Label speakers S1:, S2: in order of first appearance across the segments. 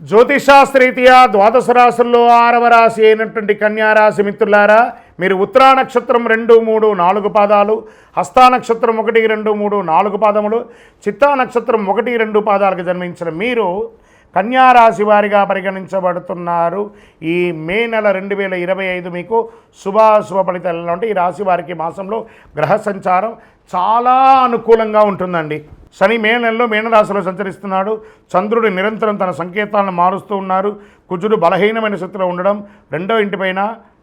S1: జ్యోతిషాస్త్రీత్యా ద్వాదశ రాశుల్లో ఆరవ రాశి అయినటువంటి కన్యారాశి మిత్రులారా మీరు ఉత్తరా నక్షత్రం రెండు మూడు నాలుగు పాదాలు హస్తా నక్షత్రం ఒకటి రెండు మూడు నాలుగు పాదములు చిత్తా నక్షత్రం ఒకటి రెండు పాదాలకు జన్మించిన మీరు కన్యారాశి వారిగా పరిగణించబడుతున్నారు. ఈ మే నెల రెండు వేల ఇరవై ఐదు మీకు శుభాశుభ ఫలితాలు అంటే ఈ రాశి వారికి మాసంలో గ్రహ సంచారం చాలా అనుకూలంగా ఉంటుందండి. శని మే నెలలో మీనరాశిలో సంచరిస్తున్నాడు. చంద్రుడు నిరంతరం తన సంకేతాలను మారుస్తూ ఉన్నారు. కుజుడు బలహీనమైన స్థితిలో ఉండడం రెండో ఇంటిపైన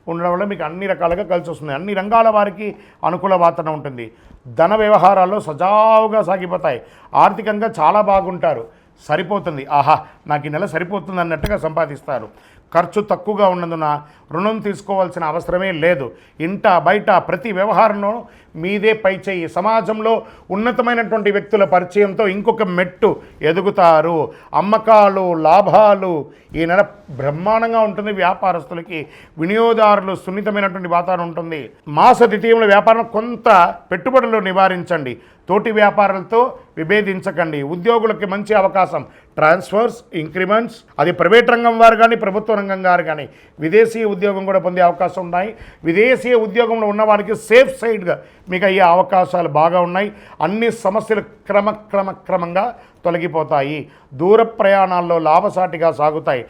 S1: ఉండడం వల్ల మీకు అన్ని రకాలుగా కలిసి వస్తుంది. అన్ని రంగాల వారికి అనుకూల వాతావరణం ఉంటుంది. ధన వ్యవహారాల్లో సజావుగా సాగిపోతాయి. ఆర్థికంగా చాలా బాగుంటారు. సరిపోతుంది. ఆహా నాకు ఈ నెల సరిపోతుంది అన్నట్టుగా సంపాదిస్తారు. ఖర్చు తక్కువగా ఉన్నందున రుణం తీసుకోవాల్సిన అవసరమే లేదు. ఇంట బయట ప్రతి వ్యవహారంలో మీదే పై చేయి. సమాజంలో ఉన్నతమైనటువంటి వ్యక్తుల పరిచయంతో ఇంకొక మెట్టు ఎదుగుతారు. అమ్మకాలు లాభాలు ఈ నెల బ్రహ్మాండంగా ఉంటుంది. వ్యాపారస్తులకి వినియోగదారులు సున్నితమైనటువంటి వాతావరణం ఉంటుంది. మాస ద్వితీయంలో వ్యాపారం కొంత పెట్టుబడులు నివారించండి. తోటి వ్యాపారాలతో విభేదించకండి. ఉద్యోగులకి మంచి అవకాశం. Transfers increments. అది ప్రైవేట్ రంగం వారు కానీ ప్రభుత్వ రంగం గారు కానీ విదేశీయ ఉద్యోగం కూడా పొందే అవకాశం ఉన్నాయి. విదేశీయ ఉద్యోగంలో ఉన్న వారికి సేఫ్ సైడ్గా మీకు అయ్యే అవకాశాలు బాగా ఉన్నాయి. అన్ని సమస్యలు క్రమక్రమ క్రమంగా తొలగిపోతాయి. దూర ప్రయాణాల్లో లాభసాటిగా సాగుతాయి.